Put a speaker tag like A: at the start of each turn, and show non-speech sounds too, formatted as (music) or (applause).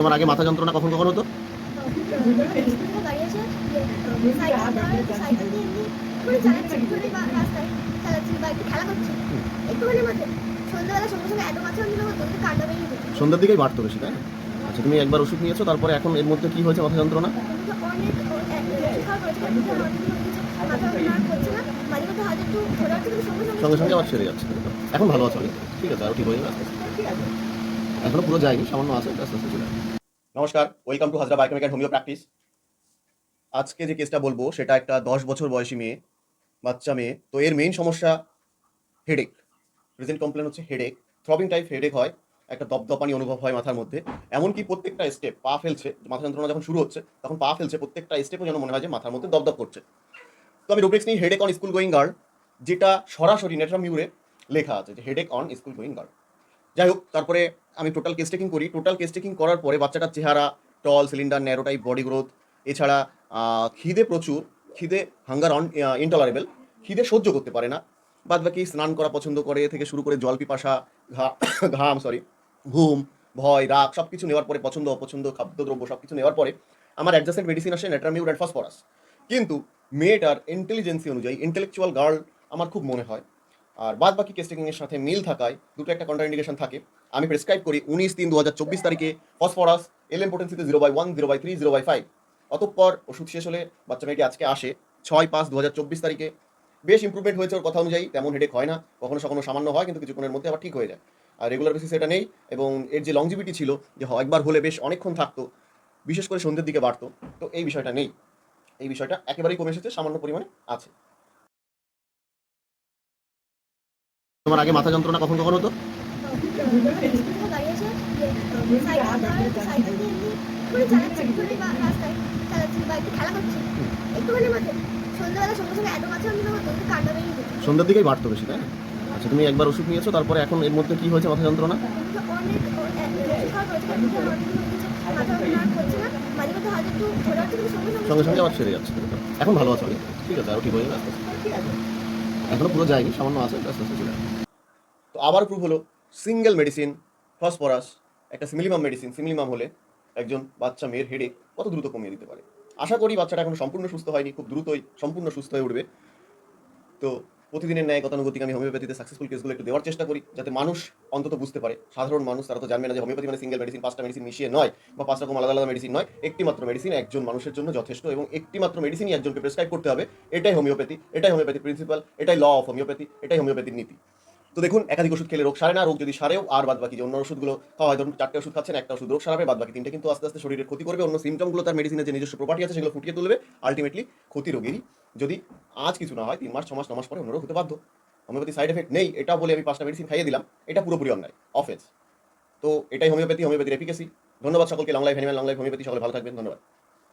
A: তোমার আগে মাথা যন্ত্রণা কখন কখন হতো? সন্ধ্যার দিকেই বাড়তো বেশি, তাই আচ্ছা তুমি একবার ওষুধ নিয়েছো, তারপরে এখন এর মধ্যে কি হয়েছে মাথা যন্ত্রণা?
B: সঙ্গে
A: সঙ্গে আবার সেরে যাচ্ছে। এখন ভালো আছে ঠিক আছে, আর ঠিক হয়ে যাবে। এখনও পুরো যায়নি, সামান্য আছে আস্তে আস্তে চলে নমস্কার welcome to Hazra biochemical homeo practice আজকে যে কেসটা বলব, সেটা একটা দশ বছর বয়সী মেয়ে, বাচ্চা মেয়ে। তো এর মেইন সমস্যা হেডেক প্রেজেন্ট কমপ্লেন হচ্ছে হেডেক থ্রবিং টাইপ হেডেক হয়, একটা দপদপানি অনুভব হয় মাথার মধ্যে। এমনকি প্রত্যেকটা স্টেপ পা ফেলছে, মাথা যন্ত্রণা যখন শুরু হচ্ছে, তখন পা ফেলছে, প্রত্যেকটা স্টেপও যেন মনে হয় যে মাথার মধ্যে দপদপ করছে। তো আমি রুব্রিক্স নিই headache on school going girl যেটা সরাসরি নেটরাম মিউরে লেখা আছে যে headache on school going girl যাই হোক, তারপরে আমি টোটাল কেস টেকিং করি। টোটাল কেস টেকিং করার পরে বাচ্চাটার চেহারা tall cylinder narrow type body growth এছাড়া খিদে প্রচুর, খিদে হাঙ্গার অন ইনটলারেবল খিদে সহ্য করতে পারে না। বাদ বাকি স্নান করা পছন্দ করে, থেকে শুরু করে জল পিপাসা (coughs) ঘাম সরি ঘুম, ভয়, রাগ সব কিছু নেওয়ার পরে, পছন্দ, অপছন্দ, খাদ্যদ্রব্য সব কিছু নেওয়ার পরে, আমার অ্যাডজাস্টেন্ট মেডিসিন আসে নেট্রামিউর অ্যান্ড ফসফরাস কিন্তু, মেয়েটার ইন্টেলিজেন্সি অনুযায়ী ইন্টেলেকচুয়াল গার্ল আমার খুব মনে হয়। আর বাদ বাকি কেস্টিং এর সাথে মিল থাকায় দুটো একটা কন্ট্রাইন্ডিকেশন থাকে। আমি প্রেসক্রাইব করি উনিশ তিন দু হাজার চব্বিশ তারিখে phosphorus L পোটেন্সিতে zero by one zero by three zero by five অতঃপর ওষুধ শেষ হলে বাচ্চা মেয়েটি আজকে আসে ছয় পাঁচ দু হাজার চব্বিশ তারিখে। বেশ ইমপ্রুভমেন্ট হয়েছে ওর কথা অনুযায়ী, তেমন হেডেক হয় না, কখনো কখনো সামান্য হয়, কিন্তু কিছুক্ষণের মধ্যে আবার ঠিক হয়ে যায়। আর রেগুলার বেসিসে এটা নেই এবং এর যে লংজিভিটি ছিল, যে একবার হলে বেশ অনেকক্ষণ থাকতো, বিশেষ করে সন্ধ্যের দিকে বাড়তো, তো এই বিষয়টা নেই। এই বিষয়টা একেবারেই কমে এসেছে, সামান্য পরিমাণে আছে। তোমার আগে মাথা যন্ত্রণা কখন কখন হতো সন্ধ্যার দিকেই বাড়তো বেশি, তাই আচ্ছা তুমি একবার ওষুধ নিয়েছো, তারপরে এখন এর মধ্যে কি হয়েছে মাথা যন্ত্রণা
B: সঙ্গে
A: সঙ্গে আবার সেরে যাচ্ছে এখন ভালো আছে। ঠিক আছে, আর ঠিক হয়ে যাবে। এখনও পুরো যায়নি, সামান্য আছে আস্তে আস্তে চলে তো আবার প্রুভ হলো সিঙ্গেল মেডিসিন ফসফরাস একটা সিমিলিমাম মেডিসিন সিমিলিমাম হলে একজন বাচ্চা মেয়ের হেডেক কত দ্রুত কমিয়ে দিতে পারে। আশা করি বাচ্চাটা এখন সম্পূর্ণ সুস্থ হয়নি, খুব দ্রুতই সম্পূর্ণ সুস্থ হয়ে উঠবে। তো প্রতিদিনের ন্যায় গতানুগতিক আমি হোমিওপ্যাথিতে সাকসেসফুল কেসগুলো একটু দেওয়ার চেষ্টা করি, যাতে মানুষ অন্তত বুঝতে পারে। সাধারণ মানুষ, তারা তো জানবে না যে হোমিওপ্যাথি মানে সিঙ্গেল মেডিসিন পাঁচটা মেডিসিন মিশিয়ে নয় বা পাঁচ রকম আলাদা আলাদা মেডিসিন নয়। একটি মাত্র মেডিসিন একজন মানুষের জন্য যথেষ্ট এবং একটি মাত্র মেডিসিনই একজনকে প্রেসক্রাইব করতে হবে। এটাই হোমিওপ্যাথি এটাই হোমিওপ্যাথি প্রিন্সিপাল এটাই ল অফ হোমিওপ্যাথি এটাই হোমিওপ্যাথির নীতি। তো দেখুন, একাধিক ওষুধ খেলে রোগ সারে না, রোগ যদি সারেও, আর বাদ বাকি যে অন্য ওষুধগুলো খাওয়া হয় ধরুন চারটে ওষুধ খাচ্ছেন, একটা ওষুধ রোগ সারাবে বাদ বাকি তিনটে কিন্তু আস্তে আস্তে শরীরের ক্ষতি করবে, অন্য সিমটমগুলো তার মেডিসিনের যে নিজস্ব প্রপার্টি আছে, সেগুলো ফুটিয়ে তুলবে আলটিমেটলি ক্ষতি রোগেরই। যদি আজ কিছু না হয়, তিন মাস, ছ মাস, ন মাস পরে অন্য রোগ হতে বাধ্য। হোমিওপ্যাথি সাইড এফেক্ট নেই এটা বলে আমি পাঁচটা মেডিসিন খাইয়ে দিলাম, এটা পুরোপুরি অন্যায় অফেন্স তো এটাই হোমিওপ্যাথি হোমিওপ্যাথির এফিকাসি ধন্যবাদ সকলকে long life animal long life homeopathy সকলে ভালো থাকবেন, ধন্যবাদ।